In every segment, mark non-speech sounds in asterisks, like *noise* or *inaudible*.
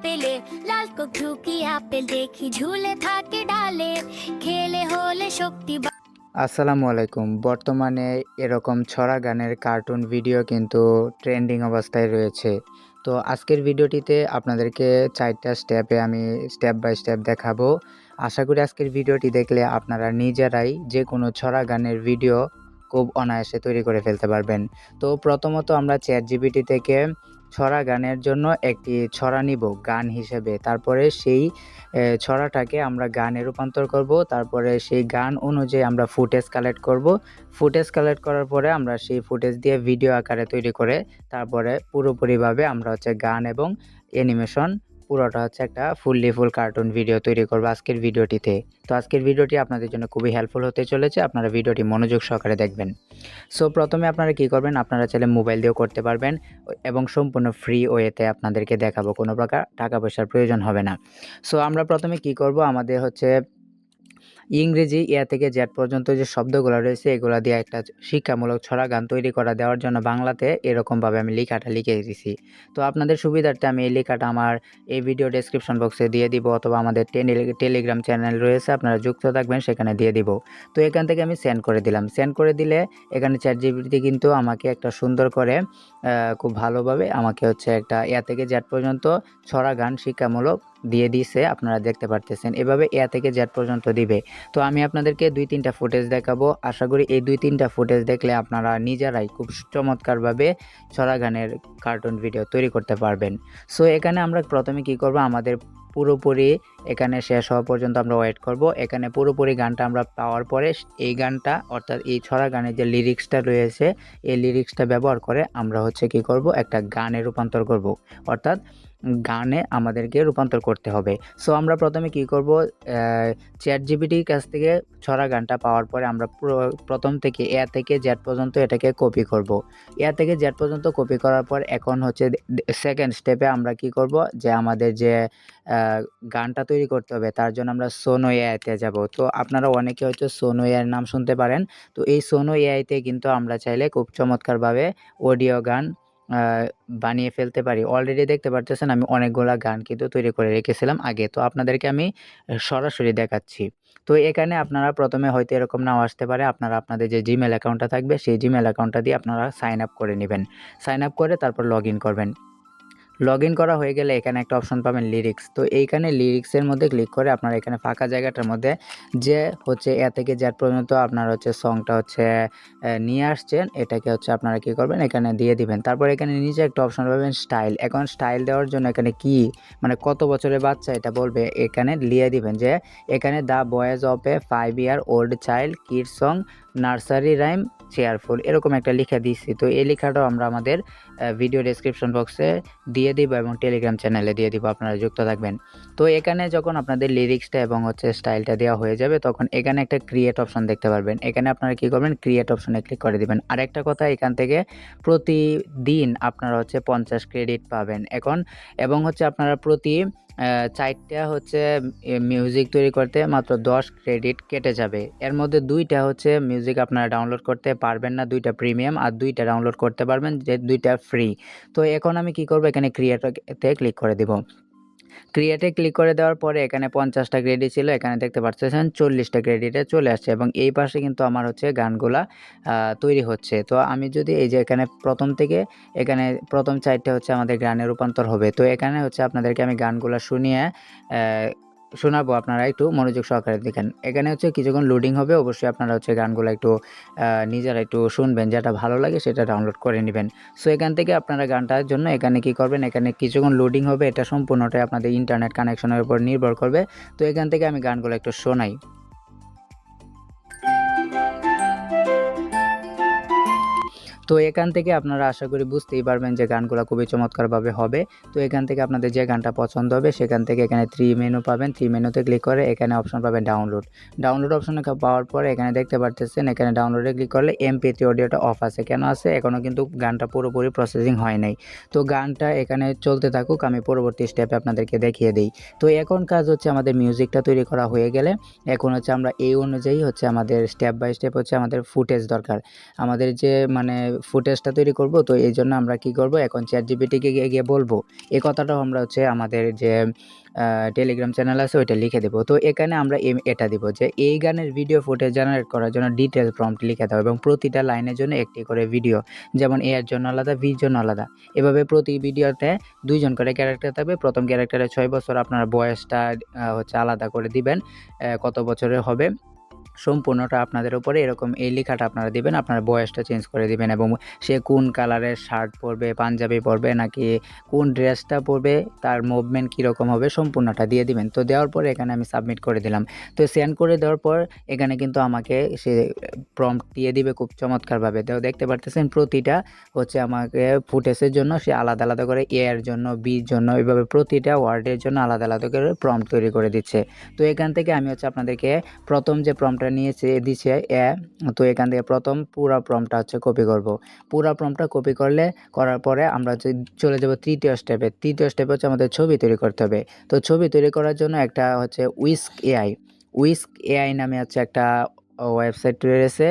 আপেলে, লাল Coke apple দেখি ঝুলে থাকে ডালে। খেলে হলে শক্তি আসসালামু আলাইকুম। বর্তমানে এরকম ছড়া গানের কার্টুন ভিডিও কিন্তু ট্রেন্ডিং অবস্থায় রয়েছে। তো আজকের ভিডিওটিতে আপনাদেরকে চারটা স্টেপে আমি স্টেপ বাই স্টেপ দেখাবো। আশা করি আজকের ভিডিওটি দেখলে আপনারা নিজেরাই যে কোনো ছড়া গানের ভিডিও খুব অনায়াসে তৈরি করে ফেলতে পারবেন। তো প্রথমত আমরা চ্যাট জিবিটি থেকে ছড়া গানের জন্য একটি ছড়া নিব, গান হিসেবে। তারপরে সেই ছড়াটাকে আমরা গানে রূপান্তর করব। তারপরে সেই গান অনুযায়ী আমরা ফুটেজ কালেক্ট করব। ফুটেজ কালেক্ট করার পরে আমরা সেই ফুটেজ দিয়ে ভিডিও আকারে তৈরি করে তারপরে পুরোপুরিভাবে আমরা হচ্ছে গান এবং অ্যানিমেশন পুরোটা হচ্ছে একটা ফুললি ফুল কার্টুন ভিডিও তৈরি করব আজকের ভিডিওটিতে। তো আজকের ভিডিওটি আপনাদের জন্য খুবই হেল্পফুল হতে চলেছে, আপনারা ভিডিওটি মনোযোগ সহকারে দেখবেন। সো প্রথমে আপনারা কি করবেন, আপনারা চাইলে মোবাইল দিয়েও করতে পারবেন, এবং সম্পূর্ণ ফ্রি ওয়েতে আপনাদেরকে দেখাবো কোনো প্রকার টাকা পয়সার প্রয়োজন হবে না। সো আমরা প্রথমে কি করব, আমাদের হচ্ছে ইংরেজি ইয়া থেকে জেড পর্যন্ত যে শব্দগুলো রয়েছে, এগুলো দিয়ে একটা শিক্ষামূলক ছড়া গান তৈরি করা দেওয়ার জন্য বাংলাতে এরকমভাবে আমি লেখাটা লিখে দিয়েছি তো আপনাদের সুবিধার্থে আমি এই লেখাটা আমার এই ভিডিও ডেসক্রিপশন বক্সে দিয়ে দিব অথবা আমাদের টেলি- টেলিগ্রাম চ্যানেল রয়েছে, আপনারা যুক্ত থাকবেন, সেখানে দিয়ে দিব। তো এখান থেকে আমি সেন্ড করে দিলাম। সেন্ড করে দিলে এখানে চ্যাট জিবিটি কিন্তু আমাকে একটা সুন্দর করে খুব ভালোভাবে আমাকে হচ্ছে একটা ইয়া থেকে জেড পর্যন্ত ছড়া গান শিক্ষামূলক দিয়ে দিছে, আপনারা দেখতে পারতেছেন। এভাবে এয়া থেকে জেড পর্যন্ত দিবে। তো আমি আপনাদেরকে দুই তিনটা ফুটেজ দেখাবো। আশা করি এই দুই তিনটা ফুটেজ দেখলে আপনারা নিজেরাই খুব চমৎকারভাবে ছড়া গানের কার্টুন ভিডিও তৈরি করতে পারবেন। সো এখানে আমরা প্রথমে কি করব? আমাদের পুরোপুরি এখানে শেষ হওয়া পর্যন্ত আমরা ওয়েট করব। এখানে পুরোপুরি গানটা আমরা পাওয়ার পরে এই গানটা, অর্থাৎ এই ছড়া গানের যে লিরিক্সটা রয়েছে, এই লিরিক্সটা ব্যবহার করে আমরা হচ্ছে কি করব? একটা গানে রূপান্তর করব। অর্থাৎ গানে আমাদেরকে রূপান্তর করতে হবে। সো আমরা প্রথমে কি করব? চ্যাট জিবিটির কাছ থেকে ছড়া গানটা পাওয়ার পরে আমরা প্রথম থেকে এ থেকে জ্যাট পর্যন্ত এটাকে কপি করব। এ থেকে জেড পর্যন্ত কপি করার পর এখন হচ্ছে সেকেন্ড স্টেপে আমরা কি করব? যে আমাদের যে গানটা তৈরি করতে হবে, তার জন্য আমরা সোনো এআইতে যাব। তো আপনারা অনেকে হচ্ছে সোনো এআইয়ের নাম শুনতে পারেন। তো এই সোনো এআইতে কিন্তু আমরা চাইলে খুব চমৎকারভাবে অডিও গান বানিয়ে ফেলতে পারি। অলরেডি দেখতে পারতেছেন আমি অনেকগুলো গান কিন্তু তৈরি করে রেখেছিলাম আগে। তো আপনাদেরকে আমি সরাসরি দেখাচ্ছি। তো এখানে আপনারা প্রথমে হয়তো এরকম নাও আসতে পারে। আপনারা আপনাদের যে জিমেল অ্যাকাউন্টটা থাকবে, সেই জিমেল অ্যাকাউন্টটা দিয়ে আপনারা সাইন আপ করে নেবেন। সাইন আপ করে তারপর লগ করবেন। লগ ইন করা হয়ে গেলে এখানে একটা অপশন পাবেন লিরিক্স তো এইখানে লিরিক্সের মধ্যে ক্লিক করে আপনারা এখানে ফাঁকা জায়গাটার মধ্যে যে হচ্ছে এ থেকে জেড পর্যন্ত আপনার হচ্ছে সংটা হচ্ছে নিয়ে আসছেন, এটাকে হচ্ছে আপনারা কি করবেন? এখানে দিয়ে দিবেন। তারপর এখানে নিচে একটা অপশন পাবেন স্টাইল এখন স্টাইল দেওয়ার জন্য এখানে কি মানে কত বছরের বাচ্চা এটা বলবে? এখানে লিয়ে দিবেন যে এখানে the boys of a five year old child kid song nursery rhyme cheerful এরকম একটা লিখে দিচ্ছি তো এই লেখাটাও আমরা আমাদের ভিডিও ডেসক্রিপশন বক্সে দিয়ে দিব এবং টেলিগ্রাম চ্যানেলে দিয়ে দিব, আপনারা যুক্ত থাকবেন। তো এখানে যখন আপনাদের লিরিক্সটা এবং হচ্ছে স্টাইলটা দেওয়া হয়ে যাবে, তখন এখানে একটা ক্রিয়েট অপশন দেখতে পারবেন। এখানে আপনারা কি করবেন? ক্রিয়েট অপশনে ক্লিক করে দিবেন। আরেকটা কথা, এখান থেকে প্রতিদিন আপনারা হচ্ছে পঞ্চাশ ক্রেডিট পাবেন এখন। এবং হচ্ছে আপনারা প্রতি চারটা হচ্ছে মিউজিক তৈরি করতে মাত্র দশ ক্রেডিট কেটে যাবে। এর মধ্যে দুইটা হচ্ছে মিউজিক আপনারা ডাউনলোড করতে পারবেন না, দুইটা প্রিমিয়াম আর দুইটা ডাউনলোড করতে পারবেন, যে দুইটা ফ্রি তো এখন আমি কি করব? এখানে ক্রিয়েটতে ক্লিক করে দিব। ক্রিয়েটে ক্লিক করে দেওয়ার পরে এখানে পঞ্চাশটা ক্রেডিট ছিল, এখানে দেখতে পাচ্ছেন চল্লিশটা ক্রেডিটে চলে আসছে এবং এই পাশে কিন্তু আমার হচ্ছে গানগুলা তৈরি হচ্ছে। তো আমি যদি এই যে এখানে প্রথম থেকে এখানে প্রথম চারটে হচ্ছে আমাদের গানে রূপান্তর হবে। তো এখানে হচ্ছে আপনাদেরকে আমি গানগুলো শুনিয়ে শোনাবো আপনারা একটু মনোযোগ সহকারে দেখেন। এখানে হচ্ছে কিছুক্ষণ লোডিং হবে, অবশ্যই আপনারা হচ্ছে গানগুলো একটু নিজেরা একটু শুনবেন, যেটা ভালো লাগে সেটা ডাউনলোড করে নেবেন। সো এখান থেকে আপনারা গানটার জন্য এখানে কি করবেন? এখানে কিছুক্ষণ লোডিং হবে, এটা সম্পূর্ণটাই আপনাদের ইন্টারনেট কানেকশনের উপর নির্ভর করবে। তো এখান থেকে আমি গানগুলো একটু শোনাই। তো এখান থেকে আপনারা আশা করি বুঝতেই পারবেন যে গানগুলো খুবই চমৎকারভাবে হবে। তো এখান থেকে আপনাদের যে গানটা পছন্দ হবে, সেখান থেকে এখানে থ্রি মেনু পাবেন। থ্রি মেনুতে ক্লিক করে এখানে অপশন পাবেন ডাউনলোড ডাউনলোড অপশনে পাওয়ার পরে এখানে দেখতে পারতেছেন, এখানে ডাউনলোডে ক্লিক করলে এমপি থ্রি অডিওটা অফ আছে। কেন আছে? এখনও কিন্তু গানটা পুরোপুরি প্রসেসিং হয় নাই। তো গানটা এখানে চলতে থাকুক, আমি পরবর্তী স্টেপে আপনাদেরকে দেখিয়ে দিই। তো এখন কাজ হচ্ছে আমাদের মিউজিকটা তৈরি করা হয়ে গেলে। এখন হচ্ছে আমরা এই অনুযায়ী হচ্ছে আমাদের স্টেপ বাই স্টেপ হচ্ছে আমাদের ফুটেজ দরকার। আমাদের যে মানে ফুটেজটা তৈরি করব। তো এই জন্য আমরা কি করব? এখন চ্যাট জিপিটিকে গিয়ে বলব। এই কথাটাও আমরা হচ্ছে আমাদের যে টেলিগ্রাম চ্যানেল আছে, ওইটা লিখে দেবো। তো এখানে আমরা এটা দিব যে, এই গানের ভিডিও ফুটেজ জেনারেট করার জন্য ডিটেল প্রম্পট লিখে দাও এবং প্রতিটা লাইনের জন্য একটি করে ভিডিও যেমন এর জন্য আলাদা ভির জন্য আলাদা। এভাবে প্রতি ভিডিওতে দুইজন করে ক্যারেক্টার থাকবে। প্রথম ক্যারেক্টারে ছয় বছর আপনার বয়সটা হচ্ছে আলাদা করে দিবেন কত বছরের হবে। সম্পূর্ণটা আপনাদের উপরে, এরকম এই লেখাটা আপনারা দিবেন, আপনার বয়সটা চেঞ্জ করে দিবেন এবং সে কোন কালারের শার্ট পরবে, পাঞ্জাবি পরবে, নাকি কোন ড্রেসটা পরবে, তার মুভমেন্ট কীরকম হবে, সম্পূর্ণটা দিয়ে দিবেন। তো দেওয়ার পরে এখানে আমি সাবমিট করে দিলাম। তো সেন্ড করে দেওয়ার পর এখানে কিন্তু আমাকে সে প্রম্পট দিয়ে দিবে খুব চমৎকারভাবে। তো দেখতে পারতেছেন প্রতিটা হচ্ছে আমাকে ফুটেজের জন্য, সে আলাদা আলাদা করে এর জন্য বির জন্য এভাবে প্রতিটা ওয়ার্ডের জন্য আলাদা আলাদা করে প্রম্পট তৈরি করে দিচ্ছে। তো এখান থেকে আমি হচ্ছে আপনাদেরকে প্রথম যে প্রম্পটটা নিয়েছে দিচ্ছে এ, তো এখান থেকে প্রথম পুরা প্রমটা হচ্ছে কপি করব। পুরা প্রমটা কপি করলে, করার পরে আমরা চলে যাব তৃতীয় স্টেপে তৃতীয় স্টেপে হচ্ছে আমাদের ছবি তৈরি করতে হবে। তো ছবি তৈরি করার জন্য একটা হচ্ছে উইস্ক এআই উইস্ক এআই নামে হচ্ছে একটা ওয়েবসাইট রয়েছে।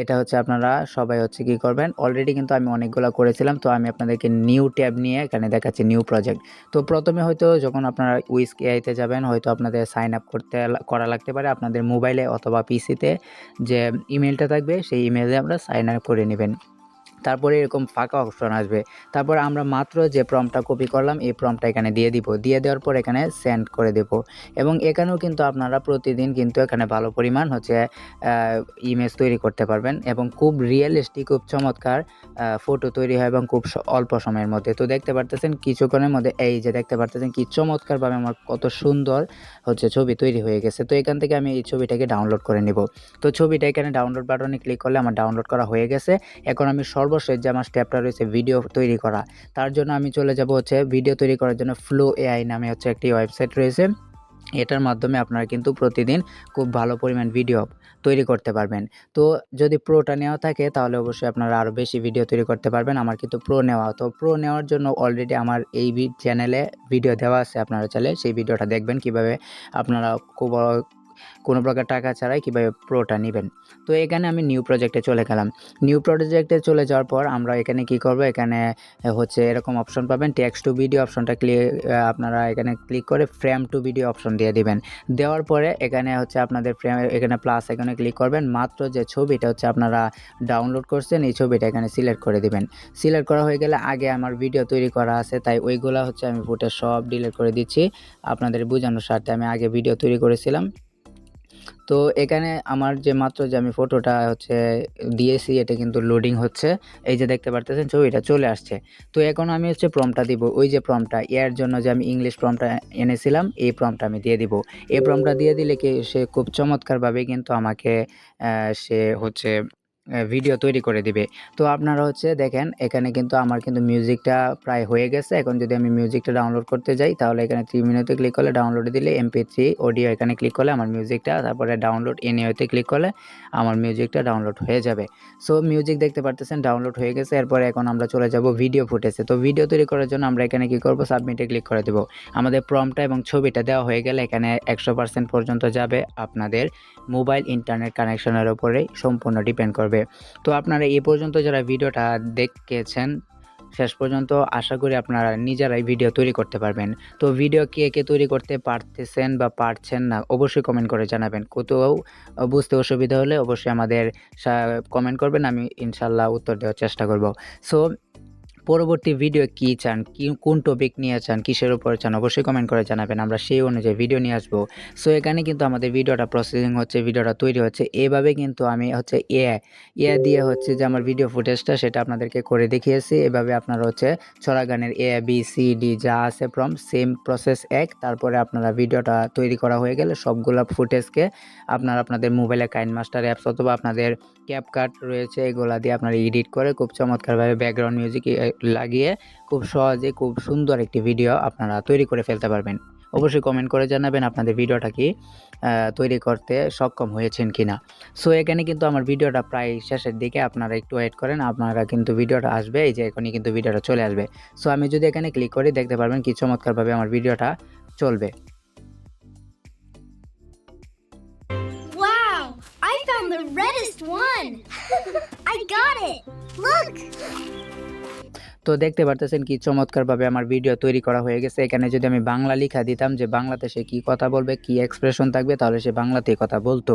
এটা হচ্ছে আপনারা সবাই হচ্ছে কি করবেন? অলরেডি কিন্তু আমি অনেকগুলো করেছিলাম, তো আমি আপনাদেরকে নিউ ট্যাব নিয়ে এখানে দেখাচ্ছি নিউ প্রজেক্ট তো প্রথমে হয়তো যখন আপনারা উইস এআইতে যাবেন, হয়তো আপনাদের সাইন আপ করতে করা লাগতে পারে আপনাদের মোবাইলে অথবা পিসিতে যে ইমেলটা থাকবে, সেই ইমেলে আমরা সাইন আপ করে নেবেন। তারপরে এরকম ফাঁকা অপশন আসবে। তারপর আমরা মাত্র যে প্রমটা কপি করলাম, এই প্রমটা এখানে দিয়ে দিব। দিয়ে দেওয়ার পর এখানে সেন্ড করে দেব। এবং এখানেও কিন্তু আপনারা প্রতিদিন কিন্তু এখানে ভালো পরিমাণ হচ্ছে ইমেজ তৈরি করতে পারবেন এবং খুব রিয়েলিস্টিক খুব চমৎকার ফটো তৈরি হয় এবং খুব অল্প সময়ের মধ্যে। তো দেখতে পারতেছেন কিছুক্ষণের মধ্যে, এই যে দেখতে পারতেছেন কি চমৎকারভাবে আমার কত সুন্দর হচ্ছে ছবি তৈরি হয়ে গেছে। তো এখান থেকে আমি এই ছবিটাকে ডাউনলোড করে নিব। তো ছবিটা এখানে ডাউনলোড বাটনে ক্লিক করলে আমার ডাউনলোড করা হয়ে গেছে। এখন আমি সর্বশেষ যে আমার স্টেপটা রয়েছে ভিডিও তৈরি করা, তার জন্য আমি চলে যাব হচ্ছে ভিডিও তৈরি করার জন্য ফ্লো এআই নামে হচ্ছে একটি ওয়েবসাইট রয়েছে। এটার মাধ্যমে আপনারা কিন্তু প্রতিদিন খুব ভালো পরিমাণ ভিডিও তৈরি করতে পারবেন। তো যদি প্রোটা নেওয়া থাকে, তাহলে অবশ্যই আপনারা আরও বেশি ভিডিও তৈরি করতে পারবেন। আমার কিন্তু প্রো নেওয়া। তো প্রো নেওয়ার জন্য অলরেডি আমার এই চ্যানেলে ভিডিও দেওয়া আছে। আপনারা চাইলে সেই ভিডিওটা দেখবেন। কীভাবে আপনারা খুব কোনো প্রকার টাকা ছাড়াই কীভাবে প্রোটা নেবেন। তো এখানে আমি নিউ প্রজেক্টে চলে গেলাম। নিউ প্রজেক্টে চলে যাওয়ার পর আমরা এখানে কি করব? এখানে হচ্ছে এরকম অপশন পাবেন। টেক্সট টু ভিডিও অপশনটা ক্লিক আপনারা এখানে ক্লিক করে ফ্রেম টু ভিডিও অপশন দিয়ে দিবেন। দেওয়ার পরে এখানে হচ্ছে আপনাদের ফ্রেম এখানে প্লাস এখানে ক্লিক করবেন। মাত্র যে ছবিটা হচ্ছে আপনারা ডাউনলোড করছেন, এই ছবিটা এখানে সিলেক্ট করে দিবেন। সিলেক্ট করা হয়ে গেলে আগে আমার ভিডিও তৈরি করা আছে, তাই ওইগুলা হচ্ছে আমি ফুটে সব ডিলিট করে দিচ্ছি। আপনাদের বোঝানোর স্বার্থে আমি আগে ভিডিও তৈরি করেছিলাম। তো এখানে আমার যে মাত্র যে আমি ফটোটা হচ্ছে দিয়েছি, এটা কিন্তু লোডিং হচ্ছে। এই যে দেখতে পারতেছেন, ছবিটা চলে আসছে। তো এখন আমি হচ্ছে প্রমটা দিব। ওই যে প্রমটা এর জন্য যে আমি ইংলিশ প্রমটা এনেছিলাম, এই প্রমটা আমি দিয়ে দিব। এই প্রমটা দিয়ে দিলে কি সে খুব চমৎকারভাবে কিন্তু আমাকে সে হচ্ছে ভিডিও তৈরি করে দিবে। তো আপনারা হচ্ছে দেখেন, এখানে কিন্তু আমার কিন্তু মিউজিকটা প্রায় হয়ে গেছে। এখন যদি আমি মিউজিকটা ডাউনলোড করতে যাই, তাহলে এখানে থ্রি মিনিটে ক্লিক করলে ডাউনলোডে দিলে এমপি থ্রি অডিও এখানে ক্লিক করলে আমার মিউজিকটা তারপরে ডাউনলোড এনইওতে ক্লিক করলে আমার মিউজিকটা ডাউনলোড হয়ে যাবে। সো মিউজিক দেখতে পারতেছেন ডাউনলোড হয়ে গেছে। এরপরে এখন আমরা চলে যাব ভিডিও ফুটেজে তো ভিডিও তৈরি করার জন্য আমরা এখানে কি করব? সাবমিটে ক্লিক করে দেবো। আমাদের প্রমটা এবং ছবিটা দেওয়া হয়ে গেলে এখানে একশো পর্যন্ত যাবে। আপনাদের মোবাইল ইন্টারনেট কানেকশনের উপরেই সম্পূর্ণ ডিপেন্ড করবে। তো আপনারা এই পর্যন্ত যারা ভিডিওটা দেখেছেন, শেষ পর্যন্ত আশা করি আপনারা নিজেরাই ভিডিও তৈরি করতে পারবেন। তো ভিডিও কে কে তৈরি করতে পারতেছেন বা পারছেন না, অবশ্যই কমেন্ট করে জানাবেন। কোথাও বুঝতে অসুবিধা হলে অবশ্যই আমাদের কমেন্ট করবেন, আমি ইনশাল্লাহ উত্তর দেওয়ার চেষ্টা করব। সো পরবর্তী ভিডিও কি চান? কি, কোন টপিক নিয়ে চান? কিসের উপর চান? অবশ্যই কমেন্ট করে জানাবেন। আমরা সেই অনুযায়ী ভিডিও নিয়ে আসব। সো এখানে কিন্তু আমাদের ভিডিওটা প্রসেসিং হচ্ছে ভিডিওটা তৈরি হচ্ছে। এভাবে কিন্তু আমি হচ্ছে এ এ দিয়ে হচ্ছে যে আমার ভিডিও ফুটেজটা সেটা আপনাদেরকে করে দেখিয়েছি। এভাবে আপনারা হচ্ছে ছড়া গানের এ বি সি ডি যা আছে ফ্রম সেম প্রসেস এক। তারপরে আপনারা ভিডিওটা তৈরি করা হয়ে গেলে সবগুলো ফুটেজকে আপনারা আপনাদের মোবাইলে কাইন মাস্টার অ্যাপস অথবা আপনাদের ক্যাপকাট রয়েছে, এগুলা দিয়ে আপনারা এডিট করে খুব চমৎকারভাবে ব্যাকগ্রাউন্ড মিউজিক লাগিয়ে খুব সহজে খুব সুন্দর একটি ভিডিও আপনারা তৈরি করে ফেলতে পারবেন অবশ্যই কমেন্ট করে জানাবেন আপনাদের ভিডিওটা কি তৈরি করতে সক্ষম হয়েছেন কিনা সো এখানে কিন্তু আমার ভিডিওটা প্রায় শেষের দিকে আপনারা একটু ওয়েট করেন, আপনারা কিন্তু ভিডিওটা আসবে, এই যে এখনই কিন্তু ভিডিওটা চলে আসবে সো আমি যদি এখানে ক্লিক করি, দেখতে পারবেন কি চমৎকারভাবে আমার ভিডিওটা চলবে I found the reddest one. *laughs* I got it. Look. তো দেখতে পারতেছেন কি চমৎকারভাবে আমার ভিডিও তৈরি করা হয়ে গেছে। এখানে যদি আমি বাংলা লিখা দিতাম যে বাংলাতে সে কী কথা বলবে, কি এক্সপ্রেশন থাকবে, তাহলে সে বাংলাতেই কথা বলতো।